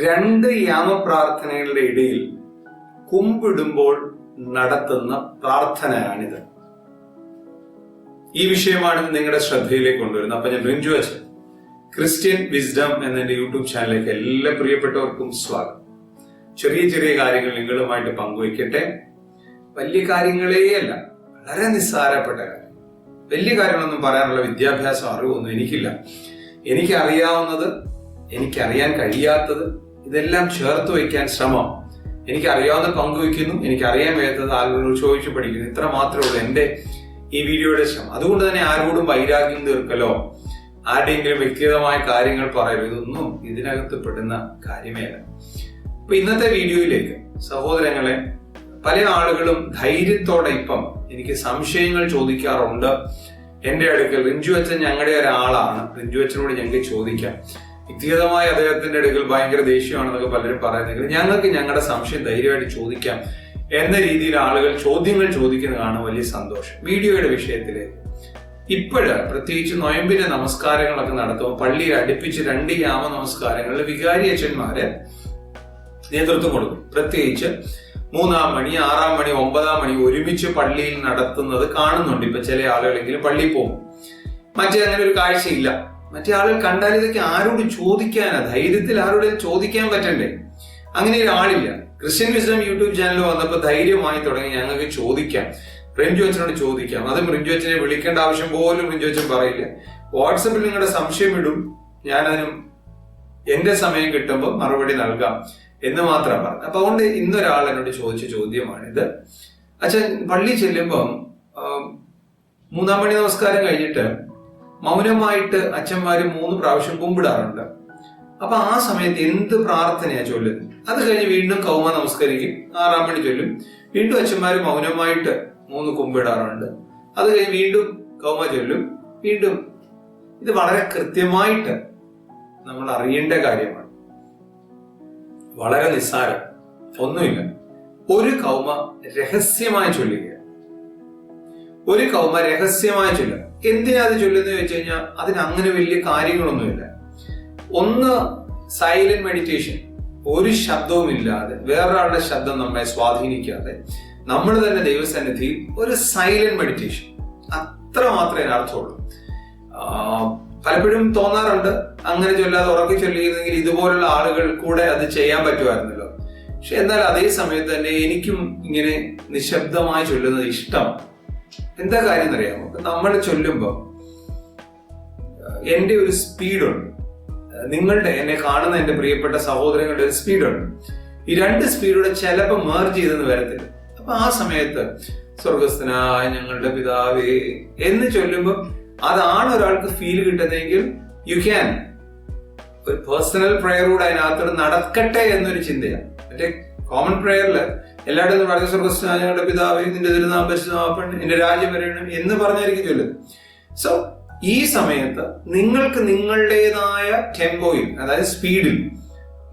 രണ്ട് യാമപ്രാർത്ഥനകളുടെ ഇടയിൽ കുമ്പിടുമ്പോൾ നടത്തുന്ന പ്രാർത്ഥനയാണിത്. ഈ വിഷയമാണ് നിങ്ങളുടെ ശ്രദ്ധയിലേക്ക് കൊണ്ടുവരുന്നത്. അപ്പൊ ഞാൻ റിഞ്ചു അച്ഛൻ ക്രിസ്ത്യൻ വിസ്ഡം എന്ന എന്റെ യൂട്യൂബ് ചാനലിലേക്ക് എല്ലാ പ്രിയപ്പെട്ടവർക്കും സ്വാഗതം. ചെറിയ ചെറിയ കാര്യങ്ങൾ നിങ്ങളുമായിട്ട് പങ്കുവയ്ക്കട്ടെ. വലിയ കാര്യങ്ങളേ അല്ല വളരെ നിസ്സാരപ്പെട്ട കാര്യം. വലിയ കാര്യങ്ങളൊന്നും പറയാനുള്ള വിദ്യാഭ്യാസം അറിവൊന്നും എനിക്കില്ല. എനിക്കറിയാവുന്നത് എനിക്കറിയാൻ കഴിയാത്തത് ഇതെല്ലാം ചേർത്ത് വയ്ക്കാൻ ശ്രമം. എനിക്കറിയാവുന്ന പങ്കുവയ്ക്കുന്നു എനിക്കറിയാൻ വയ്യാത്തത് ആളുകളോട് ചോദിച്ചു പഠിക്കുന്നു. ഇത്ര മാത്രമേ ഉള്ളൂ എന്റെ ഈ വീഡിയോയുടെ ശ്രമം. അതുകൊണ്ട് തന്നെ ആരോടും വൈരാഗ്യം തീർക്കലോ? ആരുടെയെങ്കിലും വ്യക്തിഗതമായ കാര്യങ്ങൾ പറയലോ ഇതൊന്നും ഇതിനകത്ത് പെടുന്ന കാര്യമേ അല്ല അപ്പൊ ഇന്നത്തെ വീഡിയോയിലേക്ക് സഹോദരങ്ങളെ പല ആളുകളും ധൈര്യത്തോടെ ഇപ്പം എനിക്ക് സംശയങ്ങൾ ചോദിക്കാറുണ്ട്. എന്റെ അടുക്കൽ റിഞ്ചു അച്ഛൻ ഞങ്ങളുടെ ഒരാളാണ്. റിഞ്ചു അച്ഛനോട് ഞങ്ങൾക്ക് ചോദിക്കാം. വ്യക്തിഗതമായ അദ്ദേഹത്തിന്റെ അടുക്കൽ ഭയങ്കര ദേഷ്യമാണെന്നൊക്കെ പലരും പറയുന്നെങ്കിൽ ഞങ്ങൾക്ക് ഞങ്ങളുടെ സംശയം ധൈര്യമായിട്ട് ചോദിക്കാം എന്ന രീതിയിൽ ആളുകൾ ചോദ്യങ്ങൾ ചോദിക്കുന്നതാണ് വലിയ സന്തോഷം. വീഡിയോയുടെ വിഷയത്തിൽ ഇപ്പോഴ് പ്രത്യേകിച്ച് നൊയമ്പിന്റെ നമസ്കാരങ്ങളൊക്കെ നടത്തുമ്പോൾ പള്ളിയിൽ അടുപ്പിച്ച് രണ്ട് യാമ നമസ്കാരങ്ങളിൽ വികാരി അച്ഛന്മാര് നേതൃത്വം കൊടുക്കും. പ്രത്യേകിച്ച് മൂന്നാം മണി ആറാം മണി ഒമ്പതാം മണി ഒരുമിച്ച് പള്ളിയിൽ നടത്തുന്നത് കാണുന്നുണ്ട് ഇപ്പൊ ചില ആളുകളെങ്കിലും പള്ളിയിൽ പോകും. മറ്റേ അങ്ങനെ ഒരു കാഴ്ചയില്ല. മറ്റേ ആളുകൾ കണ്ടാൽ ഇതൊക്കെ ആരോട് ചോദിക്കാനാ? ധൈര്യത്തിൽ ആരോട് ചോദിക്കാൻ പറ്റണ്ടേ? അങ്ങനെ ഒരാളില്ല. ക്രിസ്ത്യൻ വിസ്ഡം യൂട്യൂബ് ചാനൽ വന്നപ്പോൾ ധൈര്യമായി തുടങ്ങി ഞങ്ങൾക്ക് ചോദിക്കാം. റിഞ്ചു അച്ഛനോട് ചോദിക്കാം. അതും റിഞ്ചു അച്ഛനെ വിളിക്കേണ്ട ആവശ്യം പോലും റിഞ്ചു അച്ഛൻ പറയില്ല. വാട്സപ്പിൽ നിങ്ങളുടെ സംശയം ഇടും. ഞാനതിനും എന്റെ സമയം കിട്ടുമ്പോൾ മറുപടി നൽകാം എന്ന് മാത്രം പറഞ്ഞു. അപ്പൊ അതുകൊണ്ട് ഇന്നൊരാൾ എന്നോട് ചോദിച്ച ചോദ്യമാണിത്. അച്ഛൻ പള്ളി ചെല്ലുമ്പം മൂന്നാം മണി നമസ്കാരം കഴിഞ്ഞിട്ട് മൗനമായിട്ട് അച്ഛന്മാര് മൂന്ന് പ്രാവശ്യം കുമ്പിടാറുണ്ട്. അപ്പൊ ആ സമയത്ത് എന്ത് പ്രാർത്ഥനയാ ചൊല്ലുന്നത് അത് കഴിഞ്ഞ് വീണ്ടും കൗമ നമസ്കരിക്കും. ആറാം മണി ചൊല്ലും. വീണ്ടും അച്ഛന്മാര് മൗനമായിട്ട് മൂന്ന് കുമ്പിടാറുണ്ട്. അത് കഴിഞ്ഞ് വീണ്ടും കൗമ ചൊല്ലും. വീണ്ടും ഇത് വളരെ കൃത്യമായിട്ട് നമ്മൾ അറിയേണ്ട കാര്യമാണ്. വളരെ നിസ്സാരം. ഒന്നുമില്ല. ഒരു കൗമ രഹസ്യമായി ചൊല്ലുക. ഒരു കൗമ രഹസ്യമായി ചൊല്ലുക എന്തിനാ അത് ചൊല്ലുന്നത് ചോദിച്ചു കഴിഞ്ഞാൽ അതിന് അങ്ങനെ വലിയ കാര്യങ്ങളൊന്നുമില്ല. ഒന്ന് സൈലന്റ് മെഡിറ്റേഷൻ ഒരു ശബ്ദവുമില്ലാതെ വേറൊരാളുടെ ശബ്ദം നമ്മളെ സ്വാധീനിക്കാതെ നമ്മൾ തന്നെ ദൈവസന്നിധിയിൽ ഒരു സൈലന്റ് മെഡിറ്റേഷൻ അത്ര മാത്രമേ അർത്ഥമുള്ളൂ പലപ്പോഴും തോന്നാറുണ്ട്. അങ്ങനെ ചൊല്ലാതെ ഉറക്കി ചൊല്ലിയിരുന്നെങ്കിൽ ഇതുപോലുള്ള ആളുകൾ കൂടെ അത് ചെയ്യാൻ പറ്റുമായിരുന്നല്ലോ. പക്ഷെ എന്നാൽ അതേ സമയത്ത് തന്നെ എനിക്കും ഇങ്ങനെ നിശബ്ദമായി ചൊല്ലുന്നത് ഇഷ്ടമാണ്. എന്താ കാര്യം എന്നറിയാമോ നമ്മൾ ചൊല്ലുമ്പോൾ എന്റെ ഒരു സ്പീഡുണ്ട്. നിങ്ങളുടെ എന്നെ കാണുന്ന എന്റെ പ്രിയപ്പെട്ട സഹോദരങ്ങളുടെ ഒരു സ്പീഡുണ്ട്. ഈ രണ്ട് സ്പീഡൂടെ ചിലപ്പോൾ മേർജ് ചെയ്തെന്ന് വരത്തില്ല. അപ്പൊ ആ സമയത്ത് സ്വർഗസ്ഥനായ ഞങ്ങളുടെ പിതാവേ എന്ന് ചൊല്ലുമ്പോൾ അതാണ് ഒരാൾക്ക് ഫീൽ കിട്ടുന്നതെങ്കിൽ യു ക്യാൻ ഒരു പേഴ്സണൽ പ്രയർ കൂടെ അതിനകത്തോട് നടക്കട്ടെ എന്നൊരു ചിന്തയാണ്. മറ്റേ കോമൺ പ്രയറിൽ എല്ലായിടത്തും പറഞ്ഞ സ്വർഗസ്ഥനായ ഞങ്ങളുടെ പിതാവേ നിന്റെ തിരുനാം എന്റെ രാജ്യം വരണം എന്ന് പറഞ്ഞായിരിക്കും ചൊല്ലുന്നത്. സോ ഈ സമയത്ത് നിങ്ങൾക്ക് നിങ്ങളുടേതായ ടെമ്പോയിൽ അതായത് സ്പീഡിൽ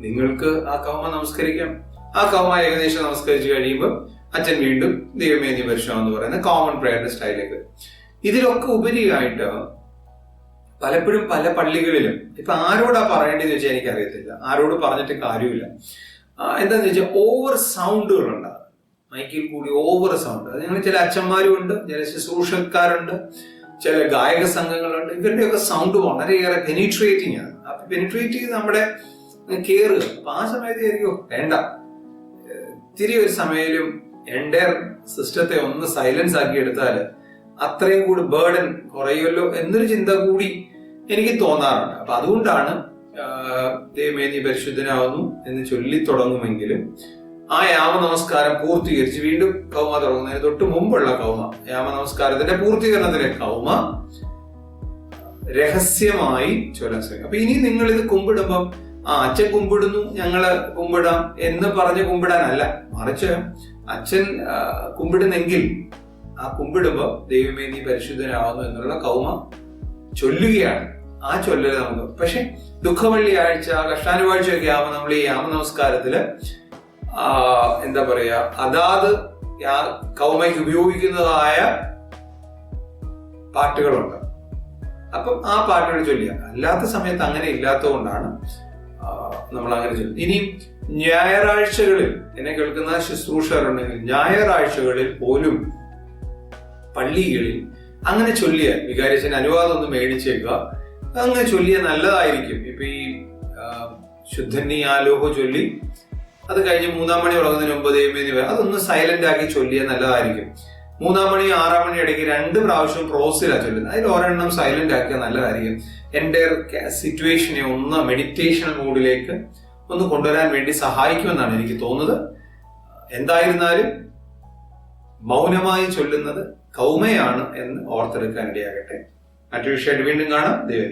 നിങ്ങൾക്ക് ആ കൗമ നമസ്കരിക്കാം. ആ കൗമ ഏകദേശം നമസ്കരിച്ച് കഴിയുമ്പോൾ അച്ഛൻ വീണ്ടും ദൈവമേന്യ നീ പരിശോധന എന്ന് പറയുന്ന കോമൺ പ്രയറിന്റെ സ്റ്റൈലേക്ക് ഇതിലൊക്കെ ഉപരിയായിട്ട് പലപ്പോഴും പല പള്ളികളിലും ഇപ്പൊ ആരോടാ പറയേണ്ടതെന്ന് വെച്ചാൽ എനിക്കറിയത്തില്ല. ആരോട് പറഞ്ഞിട്ട് കാര്യമില്ല. ആ, എന്താന്ന് വെച്ചാൽ ഓവർ സൗണ്ടുകൾ ഉണ്ടാകും മൈക്കിൽ കൂടി ഓവർ സൗണ്ട് അത് ഞങ്ങൾ ചില അച്ഛന്മാരും ഉണ്ട് ചില ശുശ്രൂഷക്കാരുണ്ട് ചില ഗായക സംഘങ്ങളുണ്ട്. ഇവരുടെയൊക്കെ സൗണ്ട് വളരെയേറെ പെനിട്രേറ്റിംഗ് ആണ്. അപ്പൊ പെനിട്രേറ്റ് ചെയ്ത് നമ്മുടെ കയറുക അപ്പൊ ആ സമയത്ത് ആയിരിക്കും വേണ്ട. ഇത്തിരി ഒരു സമയലും എന്റെ സിസ്റ്റത്തെ ഒന്ന് സൈലൻസ് ആക്കി എടുത്താൽ അത്രയും കൂടി ബേർഡൻ കുറയുമല്ലോ എന്നൊരു ചിന്ത കൂടി എനിക്ക് തോന്നാറുണ്ട്. അപ്പൊ അതുകൊണ്ടാണ് ദൈവമേ നീ പരിശുദ്ധനാവുന്നു എന്ന് ചൊല്ലി തുടങ്ങുമെങ്കിലും ആ യാമ നമസ്കാരം പൂർത്തീകരിച്ച് വീണ്ടും കൗമ തുടങ്ങുന്നതിന് തൊട്ട് മുമ്പുള്ള കൗമ. യാമ നമസ്കാരത്തിന്റെ പൂർത്തീകരണത്തിലെ കൗമ രഹസ്യമായി ചൊല്ലാൻ ശ്രമിക്കും. അപ്പൊ ഇനി നിങ്ങൾ ഇത് കുമ്പിടുമ്പം ആ അച്ഛൻ കുമ്പിടുന്നു ഞങ്ങൾ കുമ്പിടാം എന്ന് പറഞ്ഞ് കുമ്പിടാനല്ല. മറിച്ച് അച്ഛൻ കുമ്പിടുന്നെങ്കിൽ ആ കുമ്പിടുമ്പോ ദൈവമേ നീ പരിശുദ്ധനാവുന്നു എന്നുള്ള കൗമ ചൊല്ലുകയാണ്. ആ ചൊല്ലല് നമുക്ക്. പക്ഷെ കഷ്ടാനുവാഴ്ച ഒക്കെ ആവുമ്പോൾ നമ്മൾ ഈ യാമ നമസ്കാരത്തിൽ എന്താ പറയാ അതാത് കൗമയ്ക്ക് ഉപയോഗിക്കുന്നതായ പാട്ടുകളുണ്ട്. അപ്പം ആ പാട്ടുകൾ ചൊല്ലിയ അല്ലാത്ത സമയത്ത് അങ്ങനെ ഇല്ലാത്തതുകൊണ്ടാണ് നമ്മൾ അങ്ങനെ ചൊല്ലുന്നത് ഇനി ഞായറാഴ്ചകളിൽ എന്നെ കേൾക്കുന്ന ശുശ്രൂഷകരുണ്ടെങ്കിൽ ഞായറാഴ്ചകളിൽ പോലും പള്ളികളിൽ അങ്ങനെ ചൊല്ലിയാൽ വികാരിച്ചതിന് അനുവാദം ഒന്ന് മേടിച്ചേക്കുക. അങ്ങനെ ചൊല്ലിയ നല്ലതായിരിക്കും. ഇപ്പൊ ഈ ശുദ്ധന്നി ആലോഹ ചൊല്ലി അത് കഴിഞ്ഞ് മൂന്നാം മണി ഉറങ്ങുന്നതിന് മുമ്പ് ദൈവമേ അതൊന്ന് സൈലന്റ് ആക്കി ചൊല്ലിയ നല്ലതായിരിക്കും. മൂന്നാം മണി ആറാം മണി ഇടയ്ക്ക് രണ്ട് പ്രാവശ്യം ക്രോസിലാണ് ചൊല്ലുന്നത് അതിൽ ഒരെണ്ണം സൈലന്റ് ആക്കിയ നല്ലതായിരിക്കും. എന്റെ സിറ്റുവേഷനെ ഒന്ന് മെഡിറ്റേഷൻ മൂഡിലേക്ക് ഒന്ന് കൊണ്ടുവരാൻ വേണ്ടി സഹായിക്കുമെന്നാണ് എനിക്ക് തോന്നുന്നത്. എന്തായിരുന്നാലും മൗനമായി ചൊല്ലുന്നത് കൗമയാണ് എന്ന് ഓർത്തെടുക്കാൻ ഇടയാകട്ടെ. മറ്റൊരു വിഷയമായിട്ട് വീണ്ടും കാണാം ദൈവം.